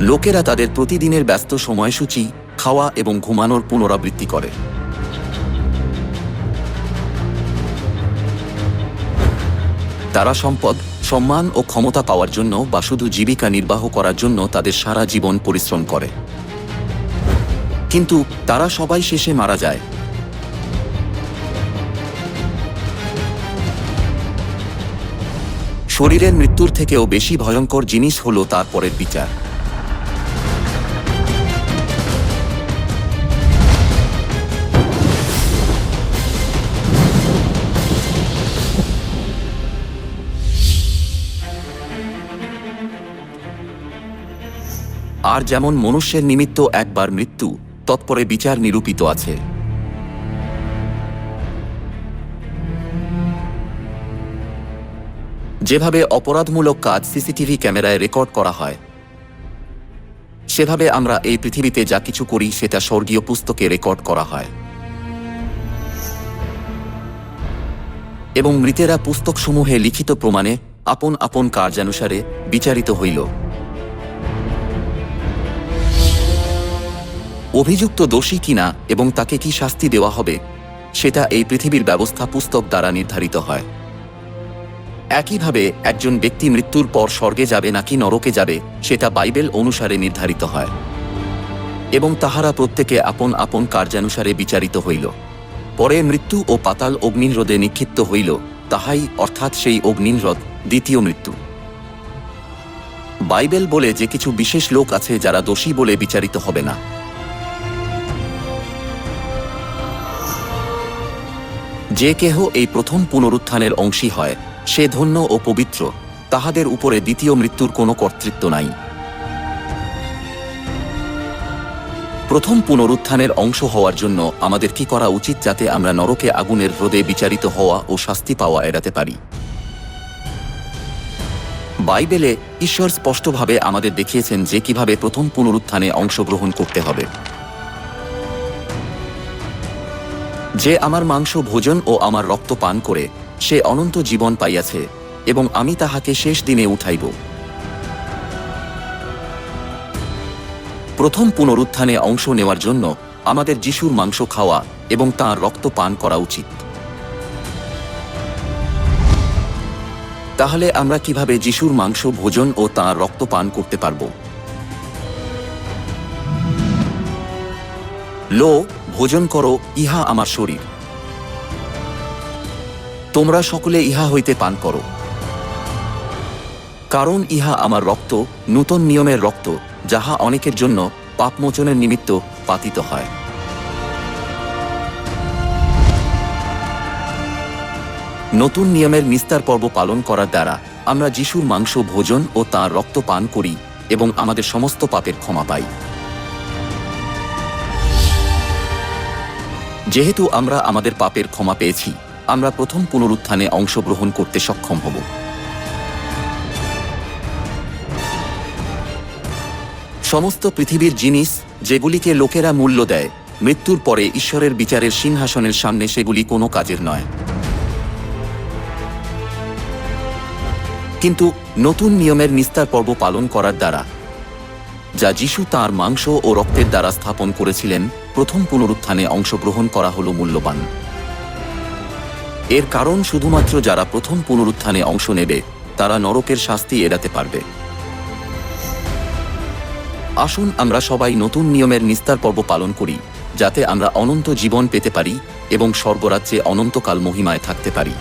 লোকেরা তাদের প্রতিদিনের ব্যস্ত সময়সূচি, খাওয়া এবং ঘুমানোর পুনরাবৃত্তি করে। তারা সম্পদ, সম্মান ও ক্ষমতা পাওয়ার জন্য বা শুধু জীবিকা নির্বাহ করার জন্য তাদের সারা জীবন পরিশ্রম করে। কিন্তু তারা সবাই শেষে মারা যায়। শরীরের মৃত্যুর থেকেও বেশি ভয়ঙ্কর জিনিস হলো তারপরের বিচার। আর যেমন মনুষ্যের নিমিত্ত একবার মৃত্যু, তৎপরে বিচার নিরূপিত আছে। যেভাবে অপরাধমূলক কাজ সিসিটিভি ক্যামেরায় রেকর্ড করা হয়, সেভাবে আমরা এই পৃথিবীতে যা কিছু করি সেটা স্বর্গীয় পুস্তকে রেকর্ড করা হয়। এবং মৃতেরা পুস্তকসমূহে লিখিত প্রমাণে আপন আপন কার্যানুসারে বিচারিত হইল। অভিযুক্ত দোষী কিনা এবং তাকে কি শাস্তি দেওয়া হবে, সেটা এই পৃথিবীর ব্যবস্থা পুস্তক দ্বারা নির্ধারিত হয়। একইভাবে একজন ব্যক্তি মৃত্যুর পর স্বর্গে যাবে নাকি নরকে যাবে, সেটা বাইবেল অনুসারে নির্ধারিত হয়। এবং তাহারা প্রত্যেকে আপন আপন কার্যানুসারে বিচারিত হইল। পরে মৃত্যু ও পাতাল অগ্নিহ্রদে নিক্ষিপ্ত হইল, তাহাই অর্থাৎ সেই অগ্নিহ্রদ দ্বিতীয় মৃত্যু। বাইবেল বলে যে কিছু বিশেষ লোক আছে যারা দোষী বলে বিচারিত হবে না। যে কেহ এই প্রথম পুনরুত্থানের অংশী হয়, সে ধন্য ও পবিত্র, তাহাদের উপরে দ্বিতীয় মৃত্যুর কোনো কর্তৃত্ব নাই। প্রথম পুনরুত্থানের অংশ হওয়ার জন্য আমাদের কি করা উচিত যাতে আমরা নরকে আগুনের হ্রদে বিচারিত হওয়া ও শাস্তি পাওয়া এড়াতে পারি? বাইবেলে ঈশ্বর স্পষ্টভাবে আমাদের দেখিয়েছেন যে কীভাবে প্রথম পুনরুত্থানে অংশগ্রহণ করতে হবে। যে আমার মাংস ভোজন ও আমার রক্ত পান করে, সে অনন্ত জীবন পাইয়াছে, এবং আমি তাহাকে শেষ দিনে উঠাইব। প্রথম পুনরুত্থানে অংশ নেওয়ার জন্য আমাদের যিশুর মাংস খাওয়া এবং তাঁর রক্ত পান করা উচিত। তাহলে আমরা কীভাবে যিশুর মাংস ভোজন ও তাঁর রক্ত পান করতে পারব? লো ভোজন করো, ইহা আমার শরীর। তোমরা সকলে ইহা হইতে পান করো। কারণ ইহা আমার রক্ত, নূতন নিয়মের রক্ত, যাহা অনেকের জন্য পাপমোচনের নিমিত্ত পাতিত হয়। নতুন নিয়মের নিস্তার পর্ব পালন করার দ্বারা আমরা যিশুর মাংস, ভোজন ও তাঁর রক্ত পান করি এবং আমাদের সমস্ত পাপের ক্ষমা পাই। যেহেতু আমরা আমাদের পাপের ক্ষমা পেয়েছি, আমরা প্রথম পুনরুত্থানে অংশগ্রহণ করতে সক্ষম হব। সমস্ত পৃথিবীর জিনিস যেগুলিকে লোকেরা মূল্য দেয়, মৃত্যুর পরে ঈশ্বরের বিচারের সিংহাসনের সামনে সেগুলি কোনো কাজের নয়। কিন্তু নতুন নিয়মের নিস্তার পর্ব পালন করার দ্বারা, যা যিশু তার মাংস ও রক্তের দ্বারা স্থাপন করেছিলেন প্রথম পুনরুত্থানে অংশগ্রহণ করা হল মূল্যবান। এর কারণ শুধুমাত্র যারা প্রথম পুনরুত্থানে অংশ নেবে, তারা নরকের শাস্তি এড়াতে পারবে। আসুন আমরা সবাই নতুন নিয়মের নিস্তার পর্ব পালন করি, যাতে আমরা অনন্ত জীবন পেতে পারি এবং সর্বরাজ্যে অনন্তকাল মহিমায় থাকতে পারি।